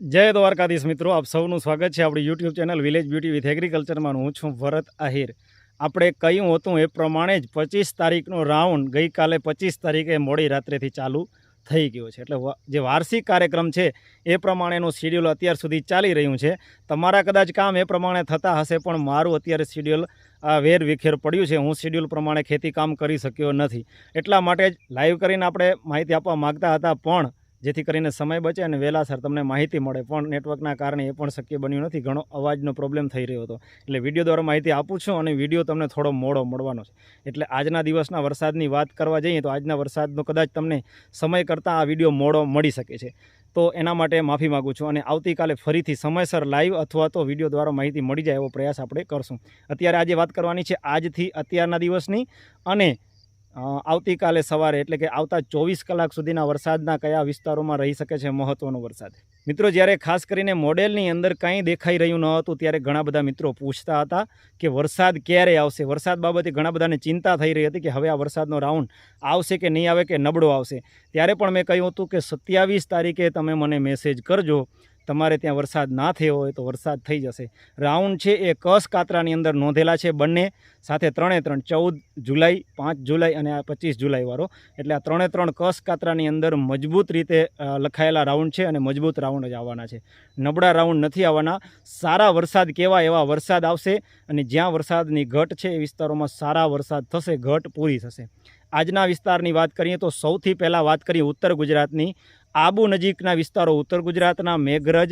જય દ્વારકાધીશ મિત્રો, આપ સૌનું સ્વાગત છે આપણી YouTube channel village beauty with એગ્રીકલ્ચરમાં હું છું ભરત આહિર. આપણે કહ્યું હતું એ પ્રમાણે જ પચીસ તારીખનો રાઉન્ડ ગઈકાલે પચીસ તારીખે મોડી રાત્રેથી ચાલુ થઈ ગયો છે. એટલે જે વાર્ષિક કાર્યક્રમ છે એ પ્રમાણેનું શિડ્યુલ અત્યાર સુધી ચાલી રહ્યું છે. તમારા કદાચ કામ એ પ્રમાણે થતા હશે, પણ મારું અત્યારે શિડ્યુલ વેર વિખેર પડ્યું છે. હું શિડ્યુલ પ્રમાણે ખેતી કામ કરી શક્યો નથી. એટલા માટે જ લાઈવ કરીને આપણે માહિતી આપવા માગતા હતા, પણ જેથી કરીને સમય બચે અને વહેલાસર તમને માહિતી મળે. પણ નેટવર્કના કારણે એ પણ શક્ય બન્યું નથી. ઘણો અવાજનો પ્રોબ્લેમ થઈ રહ્યો હતો. એટલે વીડિયો દ્વારા માહિતી આપું છું અને વીડિયો તમને થોડો મોડો મળવાનો છે. એટલે આજના દિવસના વરસાદની વાત કરવા જઈએ તો આજના વરસાદનો કદાચ તમને સમય કરતાં આ વીડિયો મોડો મળી શકે છે. તો એના માટે માફી માગું છું અને આવતીકાલે ફરીથી સમયસર લાઈવ અથવા તો વીડિયો દ્વારા માહિતી મળી જાય એવો પ્રયાસ આપણે કરશું. અત્યારે આજે વાત કરવાની છે આજથી અત્યારના દિવસની અને આવતીકાલે સવારે, એટલે કે આવતા ચોવીસ કલાક સુધીના વરસાદના કયા વિસ્તારોમાં રહી શકે છે મહત્વનો વરસાદ? મિત્રો, જ્યારે ખાસ કરીને મોડેલની અંદર કંઈ દેખાઈ રહ્યું ન હતું, ત્યારે ઘણા બધા મિત્રો પૂછતા હતા કે વરસાદ ક્યારે આવશે? વરસાદ બાબતે ઘણા બધાને ચિંતા થઈ રહી હતી કે હવે આ વરસાદનો રાઉન્ડ આવશે કે નહીં આવે કે નબળો આવશે? ત્યારે પણ મેં કહ્યું હતું કે સત્યાવીસ તારીખે તમે મને મેસેજ કરજો તમારે ત્યાં વરસાદ ના થયો હોય તો વરસાદ થઈ જશે. રાઉન્ડ છે એ કસ કાતરાની અંદર નોંધેલા છે બંને, સાથે ત્રણે ત્રણ, ચૌદ જુલાઈ, પાંચ જુલાઈ અને આ પચીસ જુલાઈવાળો. એટલે આ ત્રણે ત્રણ કસ કાતરાની અંદર મજબૂત રીતે લખાયેલા રાઉન્ડ છે અને મજબૂત રાઉન્ડ જ આવવાના છે. નબળા રાઉન્ડ નથી આવવાના. સારા વરસાદ કેવા એવા વરસાદ આવશે અને જ્યાં વરસાદની ઘટ છે એ વિસ્તારોમાં સારા વરસાદ થશે, ઘટ પૂરી થશે. આજના વિસ્તારની વાત કરીએ તો સૌથી પહેલાં વાત કરીએ ઉત્તર ગુજરાતની. આબુ નજીકના વિસ્તારો ઉત્તર ગુજરાતના મેઘરજ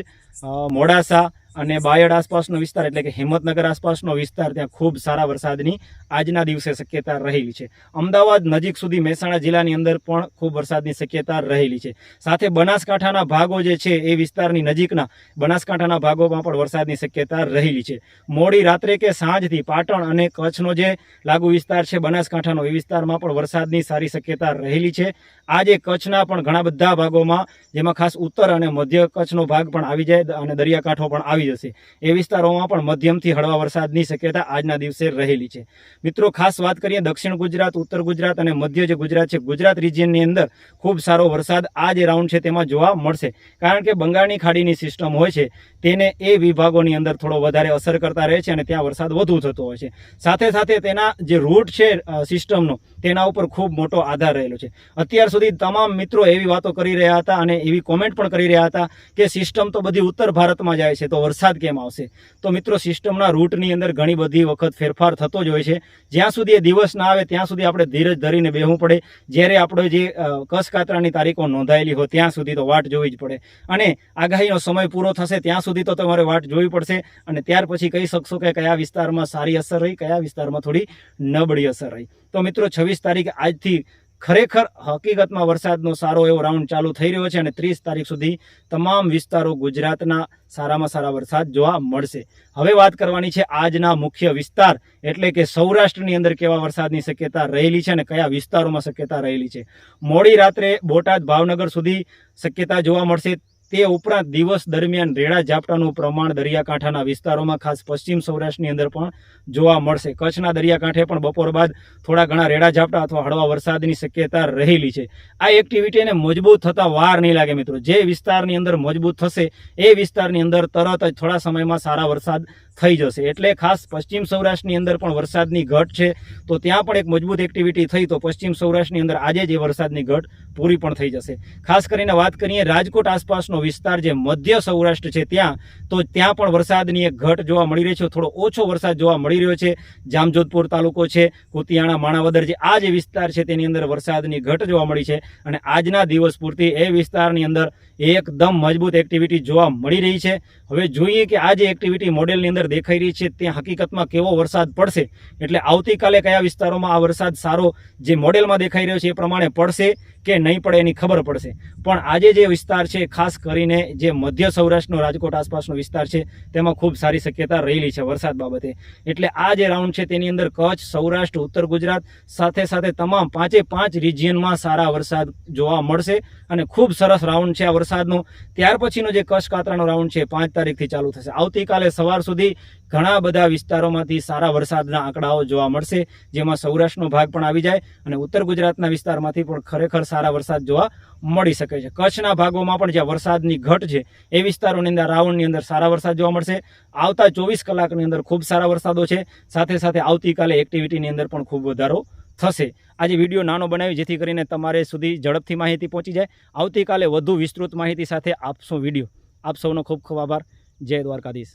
મોડાસા અને બાયડ આસપાસનો વિસ્તાર એટલે કે હિંમતનગર આસપાસનો વિસ્તાર ત્યાં ખૂબ સારા વરસાદની આજના દિવસે શક્યતા રહેલી છે. અમદાવાદ નજીક સુધી મહેસાણા જિલ્લાની અંદર પણ ખૂબ વરસાદની શક્યતા રહેલી છે. સાથે બનાસકાંઠાના ભાગો જે છે એ વિસ્તારની નજીકના બનાસકાંઠાના ભાગોમાં પણ વરસાદની શક્યતા રહેલી છે. મોડી રાત્રે કે સાંજથી પાટણ અને કચ્છનો જે લાગુ વિસ્તાર છે બનાસકાંઠાનો એ વિસ્તારમાં પણ વરસાદની સારી શક્યતા રહેલી છે. આજે કચ્છના પણ ઘણા બધા ભાગોમાં, જેમાં ખાસ ઉત્તર અને મધ્ય કચ્છનો ભાગ પણ આવી જાય અને દરિયાકાંઠો પણ આવી જશે. એ વિસ્તારોમાં પણ મધ્યમથી હળવા વરસાદની શક્યતા આજના દિવસે રહેલી છે. મિત્રો, ખાસ વાત કરીએ દક્ષિણ ગુજરાત, ઉત્તર ગુજરાત અને મધ્ય જે ગુજરાત છે, ગુજરાત રિજિયનની અંદર ખૂબ સારો વરસાદ આ જે રાઉન્ડ છે તેમાં જોવા મળશે. કારણ કે બંગાળની ખાડીની સિસ્ટમ હોય છે, તેને એ વિભાગોની અંદર થોડો વધારે અસર કરતા રહે છે અને ત્યાં વરસાદ વધુ થતો હોય છે. સાથે સાથે તેના જે રૂટ છે સિસ્ટમનો, તેના ઉપર ખૂબ મોટો આધાર રહેલો છે. અત્યાર સુધી તમામ મિત્રો એવી વાતો કરી રહ્યા હતા અને એવી કોમેન્ટ પણ કરી રહ્યા હતા કે સિસ્ટમ તો બધી ઉત્તર ભારતમાં જાય છે, તો વરસાદ કેમ આવશે? તો મિત્રો, સિસ્ટમના રૂટની અંદર ઘણી બધી વખત ફેરફાર થતો જ હોય છે. જ્યાં સુધી એ દિવસ ના આવે, ત્યાં સુધી આપણે ધીરજ ધરીને બેહવું પડે. જ્યારે આપણે જે કસકાતરાની કસ કાતરાની તારીખો નોંધાયેલી હોય, ત્યાં સુધી તો વાટ જોવી જ પડે. અને આગાહીનો સમય પૂરો થશે, ત્યાં સુધી તો તમારે વાટ જોવી પડશે. અને ત્યાર પછી કહી શકશો કે કયા વિસ્તારમાં સારી અસર રહી, કયા વિસ્તારમાં થોડી નબળી અસર રહી. તો મિત્રો, છવ્વીસ તારીખ આજથી ખરેખર હકીકતમાં વરસાદનો સારો એવો રાઉન્ડ ચાલુ થઈ રહ્યો છે અને ત્રીસ તારીખ સુધી તમામ વિસ્તારો ગુજરાતના સારામાં સારા વરસાદ જોવા મળશે. હવે વાત કરવાની છે આજના મુખ્ય વિસ્તાર, એટલે કે સૌરાષ્ટ્રની અંદર કેવા વરસાદની શક્યતા રહેલી છે અને કયા વિસ્તારોમાં શક્યતા રહેલી છે. મોડી રાત્રે બોટાદ ભાવનગર સુધી શક્યતા જોવા મળશે. તે ઉપરાંત દિવસ દરમિયાન રેડા ઝાપટાનું પ્રમાણ દરિયાકાંઠાના વિસ્તારોમાં, ખાસ પશ્ચિમ સૌરાષ્ટ્રની અંદર પણ જોવા મળશે. કચ્છના દરિયાકાંઠે પણ બપોર બાદ થોડા ઘણા રેડા ઝાપટા અથવા હળવા વરસાદની શક્યતા રહેલી છે. આ એક્ટિવિટીને મજબૂત થતા વાર નહીં લાગે મિત્રો. જે વિસ્તારની અંદર મજબૂત થશે, એ વિસ્તારની અંદર તરત જ થોડા સમયમાં સારા વરસાદ થઈ જશે. એટલે ખાસ પશ્ચિમ સૌરાષ્ટ્રની અંદર પણ વરસાદની ઘટ છે, તો ત્યાં પણ એક મજબૂત એક્ટિવિટી થઈ, તો પશ્ચિમ સૌરાષ્ટ્રની અંદર આજે જ એ વરસાદની ઘટ પૂરી પણ થઈ જશે. ખાસ કરીને વાત કરીએ રાજકોટ આસપાસનો વિસ્તાર જે મધ્ય સૌરાષ્ટ્ર છે ત્યાં, તો ત્યાં પણ વરસાદની એક ઘટ જોવા મળી રહી છે. થોડો ઓછો વરસાદ જોવા મળી રહ્યો છે. જામજોધપુર તાલુકો છે, કુતિયાણા, માણાવદર જે આ જે વિસ્તાર છે તેની અંદર વરસાદની ઘટ જોવા મળી છે અને આજના દિવસ પૂરતી એ વિસ્તારની અંદર એકદમ મજબૂત એક્ટિવિટી જોવા મળી રહી છે. હવે જોઈએ કે આ જે એક્ટિવિટી મોડેલની અંદર દેખાઈ રહી છે, ત્યાં હકીકતમાં કેવો વરસાદ પડશે? એટલે આવતીકાલે કયા વિસ્તારોમાં આ વરસાદ સારો જે મોડેલમાં દેખાઈ રહ્યો છે એ પ્રમાણે પડશે. કે નહીં પડે એની ખબર પડશે. પણ આજે જે વિસ્તાર છે, ખાસ કરીને જે મધ્ય સૌરાષ્ટ્રનો રાજકોટ આસપાસનો વિસ્તાર છે, તેમાં ખૂબ સારી શક્યતા રહેલી છે વરસાદ બાબતે. એટલે આ જે રાઉન્ડ છે, તેની અંદર કચ્છ, સૌરાષ્ટ્ર, ઉત્તર ગુજરાત સાથે સાથે તમામ પાંચે પાંચ રિજિયનમાં સારા વરસાદ જોવા મળશે અને ખૂબ સરસ રાઉન્ડ છે આ વરસાદનો. ત્યાર પછીનો જે કચ્છ કાતરાનો રાઉન્ડ છે, પાંચ તારીખથી ચાલુ થશે. આવતીકાલે સવાર સુધી ઘણા બધા વિસ્તારોમાંથી સારા વરસાદના આંકડાઓ જોવા મળશે, જેમાં સૌરાષ્ટ્રનો ભાગ પણ આવી જાય અને ઉત્તર ગુજરાતના વિસ્તારમાંથી પણ ખરેખર સારા વરસાદ જોવા મળી શકે છે. કચ્છના ભાગોમાં પણ જ્યાં વરસાદની ઘટ છે, એ વિસ્તારોની અંદર રાઉન્ડની અંદર સારા વરસાદ જોવા મળશે. આવતા ચોવીસ કલાકની અંદર ખૂબ સારા વરસાદો છે. સાથે સાથે આવતીકાલે એક્ટિવિટીની અંદર પણ ખૂબ વધારો થશે. આજે વીડિયો નાનો બનાવી, જેથી કરીને તમારે સુધી ઝડપથી માહિતી પહોંચી જાય. આવતીકાલે વધુ વિસ્તૃત માહિતી સાથે આપશો વીડિયો. આપ સૌનો ખૂબ ખૂબ આભાર. જય દ્વારકાધીશ.